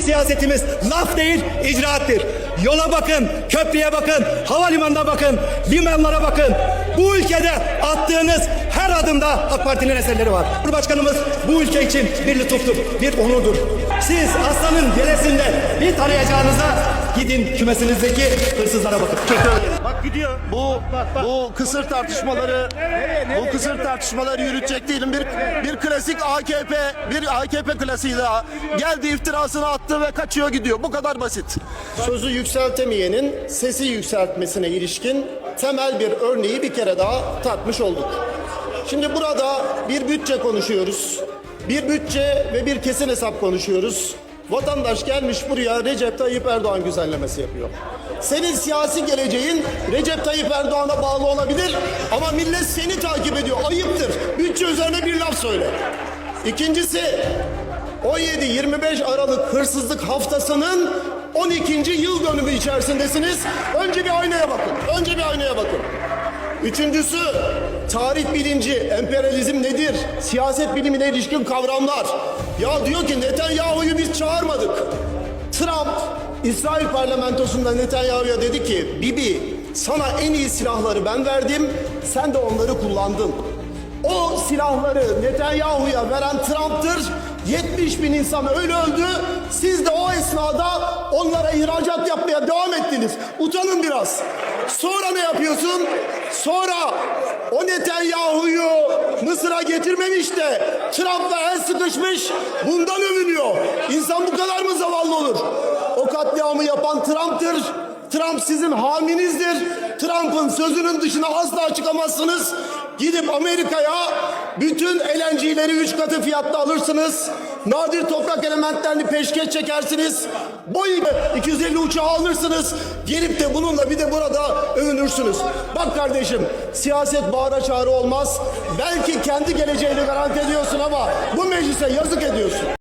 Siyasetimiz laf değil, icraattir. Yola bakın, köprüye bakın, havalimanına bakın, limanlara bakın. Bu ülkede attığınız her adımda AK Parti'nin eserleri var. Cumhurbaşkanımız bu ülke için bir lütuftur, bir onurdur. Siz aslanın gelesinde bir tanıyacağınıza gidin kümesinizdeki hırsızlara bakın. Bak gidiyor. Bu bu kısır tartışmaları bu kısır tartışmaları yürütecek değilim. Bir bir klasik AKP bir AKP klasiği daha. Geldi iftirasını attı ve kaçıyor gidiyor. Bu kadar basit. Sözü yükseltemeyenin sesi yükseltmesine ilişkin temel bir örneği bir kere daha tatmış olduk. Şimdi burada bir bütçe konuşuyoruz. Bir bütçe ve bir kesin hesap konuşuyoruz. Vatandaş gelmiş buraya Recep Tayyip Erdoğan güzellemesi yapıyor. Senin siyasi geleceğin Recep Tayyip Erdoğan'a bağlı olabilir ama millet seni takip ediyor. Ayıptır. Bütçe üzerine bir laf söyle. İkincisi 17-25 Aralık hırsızlık haftasının 12. yıl dönümü içerisindesiniz. Önce bir aynaya bakın. Önce bir aynaya bakın. Üçüncüsü tarih bilinci, emperyalizm nedir? Siyaset bilimine ilişkin kavramlar. Ya diyor ki Netanyahu'yu biz çağırmadık. Trump İsrail parlamentosunda Netanyahu'ya dedi ki Bibi sana en iyi silahları ben verdim sen de onları kullandın. O silahları Netanyahu'ya veren Trump'tır. 70 bin insan öyle öldü. Siz de o esnada onlara ihracat yapmaya devam ettiniz. Utanın biraz. Sonra ne yapıyorsun? Sonra o Netanyahu'yu Mısır'a getirmemiş de Trump'la el sıkışmış. Bundan övünüyor. İnsan bu kadar mı zavallı olur? O katliamı yapan Trump'tır. Trump sizin haminizdir. Trump'ın sözünün dışına asla çıkamazsınız. Gidip Amerika'ya bütün LNG'leri üç katı fiyatta alırsınız. Nadir toprak elementlerini peşkeş çekersiniz. Boeing 250 uçağı alırsınız. Gelip de bununla bir de burada övünürsünüz. Bak kardeşim siyaset bağıra çağrı olmaz. Belki kendi geleceğini garanti ediyorsun ama bu meclise yazık ediyorsun.